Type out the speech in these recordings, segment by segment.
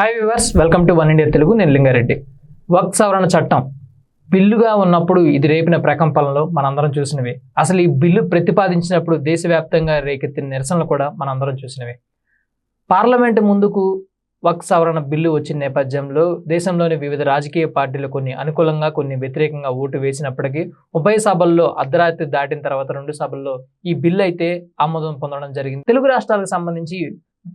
Hi viewers welcome to one India Telugu నేను లింగారెడ్డి. వక్ సవరణ చట్టం. బిల్లుగా ఉన్నప్పుడు ఇది రేపిన ప్రకంపనలో మనందరం చూసినవి. అసలు ఈ బిల్లు ప్రతిపాదించినప్పుడు దేశవ్యాప్తంగా రేకెత్తిన నిరసనలు కూడా మనందరం చూసినవి. పార్లమెంటు ముందుకు వక్ సవరణ బిల్లు వచ్చిన నేపథ్యంలో దేశంలోని వివిధ రాజకీయ పార్టీలు కొన్ని అనుకూలంగా కొన్ని వ్యతిరేకంగా ఓటు వేసినప్పటికీ ఉభయ సభల్లో అర్ధరాత్రి దాటిన తర్వాత రెండు సభల్లో ఈ బిల్లు అయితే ఆమోదం పొందడం జరిగింది. తెలుగు రాష్ట్రాలకు సంబంధించి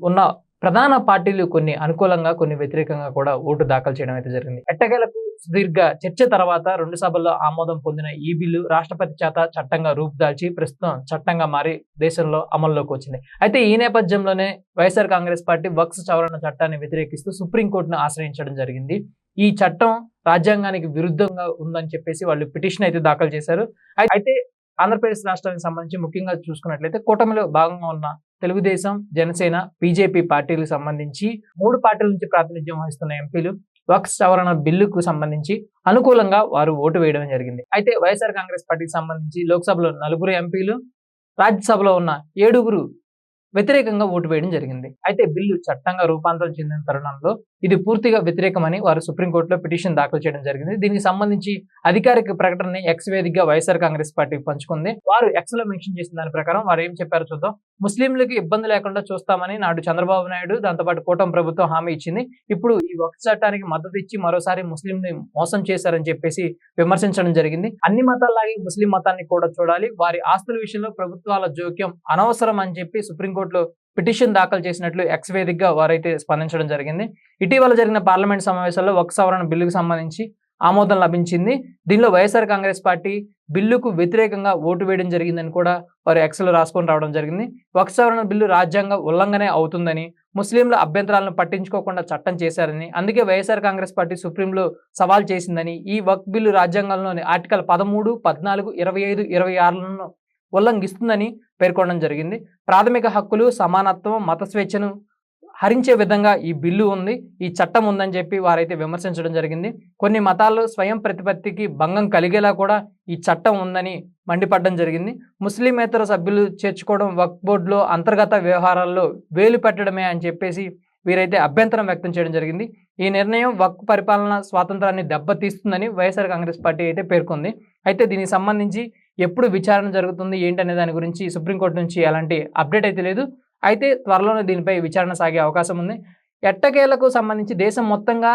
ఉన్న ప్రధాన పార్టీలు కొన్ని అనుకూలంగా కొన్ని వ్యతిరేకంగా కూడా ఓటు దాఖలు చేయడం అయితే జరిగింది. ఎట్టకేలకు సుదీర్ఘ చర్చ తర్వాత రెండు సభల్లో ఆమోదం పొందిన ఈ బిల్లు రాష్ట్రపతి చేత చట్టంగా రూపుదాల్చి ప్రస్తుతం చట్టంగా మారి దేశంలో అమల్లోకి వచ్చింది. అయితే ఈ నేపథ్యంలోనే వైఎస్ఆర్ కాంగ్రెస్ పార్టీ వక్స్ సవరణ చట్టాన్ని వ్యతిరేకిస్తూ సుప్రీంకోర్టును ఆశ్రయించడం జరిగింది. ఈ చట్టం రాజ్యాంగానికి విరుద్ధంగా ఉందని చెప్పేసి వాళ్ళు పిటిషన్ అయితే దాఖలు చేశారు. అయితే ఆంధ్రప్రదేశ్ రాష్ట్రానికి సంబంధించి ముఖ్యంగా చూసుకున్నట్లయితే కూటమిలో భాగంగా ఉన్న తెలుగుదేశం జనసేన బీజేపీ పార్టీలకు సంబంధించి మూడు పార్టీల నుంచి ప్రాతినిధ్యం వహిస్తున్న ఎంపీలు వక్స్ సవరణ బిల్లుకు సంబంధించి అనుకూలంగా వారు ఓటు వేయడం జరిగింది. అయితే వైఎస్ఆర్ కాంగ్రెస్ పార్టీకి సంబంధించి లోక్సభలో నలుగురు ఎంపీలు రాజ్యసభలో ఉన్న ఏడుగురు వ్యతిరేకంగా ఓటు వేయడం జరిగింది. అయితే బిల్లు చట్టంగా రూపాంతరం చెందిన తరుణంలో ఇది పూర్తిగా వ్యతిరేకమని వారు సుప్రీంకోర్టులో పిటిషన్ దాఖలు చేయడం జరిగింది. దీనికి సంబంధించి అధికారిక ప్రకటనని ఎక్స్ వేదికగా వైఎస్ఆర్ కాంగ్రెస్ పార్టీ పంచుకుంది. వారు ఎక్స్లో మెన్షన్ చేసిన దాని ప్రకారం వారు ఏం చెప్పారో చూద్దాం. ముస్లింలకు ఇబ్బంది లేకుండా చూస్తామని నాడు చంద్రబాబు నాయుడు దాంతోపాటు కూటమి ప్రభుత్వం హామీ ఇచ్చింది. ఇప్పుడు ఈ ఒక్క చట్టానికి మద్దతు ఇచ్చి మరోసారి ముస్లింని మోసం చేశారని చెప్పేసి విమర్శించడం జరిగింది. అన్ని మతాల్లాగే ముస్లిం మతాన్ని కూడా చూడాలి. వారి ఆస్తుల విషయంలో ప్రభుత్వాల జోక్యం అనవసరం అని చెప్పి హైకోర్టులో పిటిషన్ దాఖలు చేసినట్లు ఎక్స్ వేదికగా వారైతే స్పందించడం జరిగింది. ఇటీవల జరిగిన పార్లమెంట్ సమావేశాల్లో ఒక సవరణ బిల్లుకు సంబంధించి ఆమోదం లభించింది. దీనిలో వైఎస్ఆర్ కాంగ్రెస్ పార్టీ బిల్లుకు వ్యతిరేకంగా ఓటు వేయడం జరిగిందని కూడా వారు ఎక్స్లో రాసుకొని రావడం జరిగింది. ఒక సవరణ బిల్లు రాజ్యాంగ ఉల్లంఘనే అవుతుందని ముస్లింల అభ్యంతరాలను పట్టించుకోకుండా చట్టం చేశారని అందుకే వైఎస్ఆర్ కాంగ్రెస్ పార్టీ సుప్రీంలో సవాల్ చేసిందని ఈ వక్ బిల్లు రాజ్యాంగంలోని ఆర్టికల్ పదమూడు పద్నాలుగు ఇరవై ఐదు ఇరవై ఆరులను ఉల్లంఘిస్తుందని పేర్కొనడం జరిగింది. ప్రాథమిక హక్కులు సమానత్వం మత స్వేచ్ఛను హరించే విధంగా ఈ బిల్లు ఉంది ఈ చట్టం ఉందని చెప్పి వారైతే విమర్శించడం జరిగింది. కొన్ని మతాలు స్వయం ప్రతిపత్తికి భంగం కలిగేలా కూడా ఈ చట్టం ఉందని మండిపడడం జరిగింది. ముస్లిమేతర సభ్యులు చేర్చుకోవడం వక్ బోర్డులో అంతర్గత వ్యవహారాల్లో వేలు పెట్టడమే అని చెప్పేసి వీరైతే అభ్యంతరం వ్యక్తం చేయడం జరిగింది. ఈ నిర్ణయం వక్ పరిపాలన స్వాతంత్రాన్ని దెబ్బతీస్తుందని వైఎస్ఆర్ కాంగ్రెస్ పార్టీ అయితే పేర్కొంది. అయితే దీనికి సంబంధించి ఎప్పుడు విచారణ జరుగుతుంది ఏంటనే దాని గురించి సుప్రీంకోర్టు నుంచి ఎలాంటి అప్డేట్ అయితే లేదు. అయితే త్వరలోనే దీనిపై విచారణ సాగే అవకాశం ఉంది. ఎట్టకేలకు సంబంధించి దేశం మొత్తంగా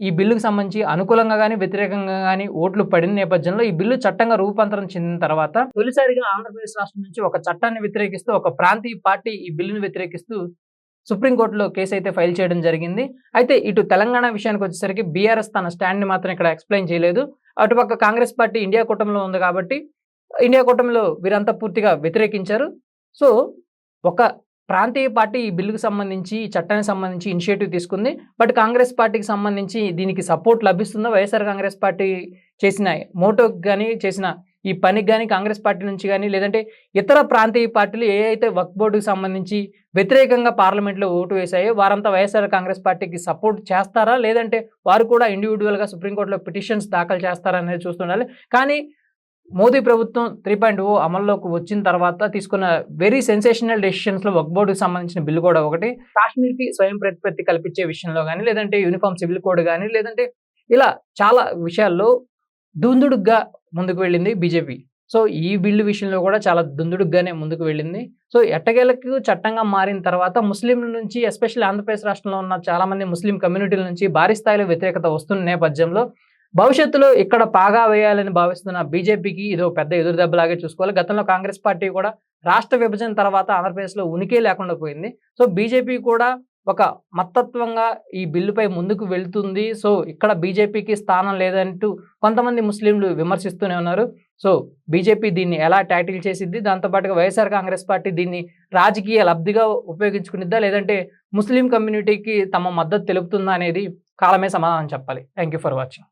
ఈ బిల్లుకు సంబంధించి అనుకూలంగా కానీ వ్యతిరేకంగా కానీ ఓట్లు పడిన నేపథ్యంలో ఈ బిల్లు చట్టంగా రూపాంతరం చెందిన తర్వాత తొలిసారిగా ఆంధ్రప్రదేశ్ రాష్ట్రం నుంచి ఒక చట్టాన్ని వ్యతిరేకిస్తూ ఒక ప్రాంతీయ పార్టీ ఈ బిల్లును వ్యతిరేకిస్తూ సుప్రీంకోర్టులో కేసు అయితే ఫైల్ చేయడం జరిగింది. అయితే ఇటు తెలంగాణ విషయానికి వచ్చేసరికి బీఆర్ఎస్ తన స్టాండ్ని మాత్రం ఇక్కడ ఎక్స్ప్లెయిన్ చేయలేదు. అటుపక్క కాంగ్రెస్ పార్టీ ఇండియా కూటమిలో ఉంది కాబట్టి ఇండియా కూటమిలో వీరంతా పూర్తిగా వ్యతిరేకించారు. సో ఒక ప్రాంతీయ పార్టీ ఈ బిల్లుకు సంబంధించి ఈ చట్టానికి సంబంధించి ఇనిషియేటివ్ తీసుకుంది. బట్ కాంగ్రెస్ పార్టీకి సంబంధించి దీనికి సపోర్ట్ లభిస్తుందో? వైఎస్ఆర్ కాంగ్రెస్ పార్టీ చేసిన మోటోకి కానీ చేసిన ఈ పనికి కానీ కాంగ్రెస్ పార్టీ నుంచి కానీ లేదంటే ఇతర ప్రాంతీయ పార్టీలు ఏ అయితే వక్ బోర్డుకి సంబంధించి వ్యతిరేకంగా పార్లమెంట్లో ఓటు వేశాయో వారంతా వైఎస్ఆర్ కాంగ్రెస్ పార్టీకి సపోర్ట్ చేస్తారా? లేదంటే వారు కూడా ఇండివిజువల్గా సుప్రీంకోర్టులో పిటిషన్స్ దాఖలు చేస్తారా అనేది చూస్తుండాలి. కానీ మోదీ ప్రభుత్వం త్రీ పాయింట్ ఓ అమల్లోకి వచ్చిన తర్వాత తీసుకున్న వెరీ సెన్సేషనల్ డెసిషన్స్లో వక్ బోర్డుకి సంబంధించిన బిల్లు కూడా ఒకటి కాశ్మీర్కి స్వయం ప్రతిపత్తి కల్పించే విషయంలో కానీ లేదంటే యూనిఫామ్ సివిల్ కోడ్ కానీ లేదంటే ఇలా చాలా విషయాల్లో దుందుడుగ్గా ముందుకు వెళ్ళింది బీజేపీ. సో ఈ బిల్లు విషయంలో కూడా చాలా దుందుడుగ్గానే ముందుకు వెళ్ళింది. సో ఎట్టకేలకు చట్టంగా మారిన తర్వాత ముస్లింల నుంచి ఎస్పెషల్లీ ఆంధ్రప్రదేశ్ రాష్ట్రంలో ఉన్న చాలామంది ముస్లిం కమ్యూనిటీల నుంచి భారీ స్థాయిలో వ్యతిరేకత వస్తున్న నేపథ్యంలో భవిష్యత్తులో ఇక్కడ పాగా వేయాలని భావిస్తున్న బీజేపీకి ఇదో పెద్ద ఎదురుదెబ్బలాగే చూసుకోవాలి. గతంలో కాంగ్రెస్ పార్టీ కూడా రాష్ట్ర విభజన తర్వాత ఆంధ్రప్రదేశ్లో ఉనికే లేకుండా పోయింది. సో బీజేపీ కూడా ఒక మత్తత్వంగా ఈ బిల్లుపై ముందుకు వెళ్తుంది. సో ఇక్కడ బీజేపీకి స్థానం లేదంటూ కొంతమంది ముస్లింలు విమర్శిస్తూనే ఉన్నారు. సో బీజేపీ దీన్ని ఎలా ట్యాటిల్ చేసిద్ది? దాంతోపాటుగా వైఎస్ఆర్ కాంగ్రెస్ పార్టీ దీన్ని రాజకీయ లబ్ధిగా ఉపయోగించుకునిద్దా? లేదంటే ముస్లిం కమ్యూనిటీకి తమ మద్దతు తెలుపుతుందా అనేది కాలమే సమాధానం చెప్పాలి. Thank you for watching.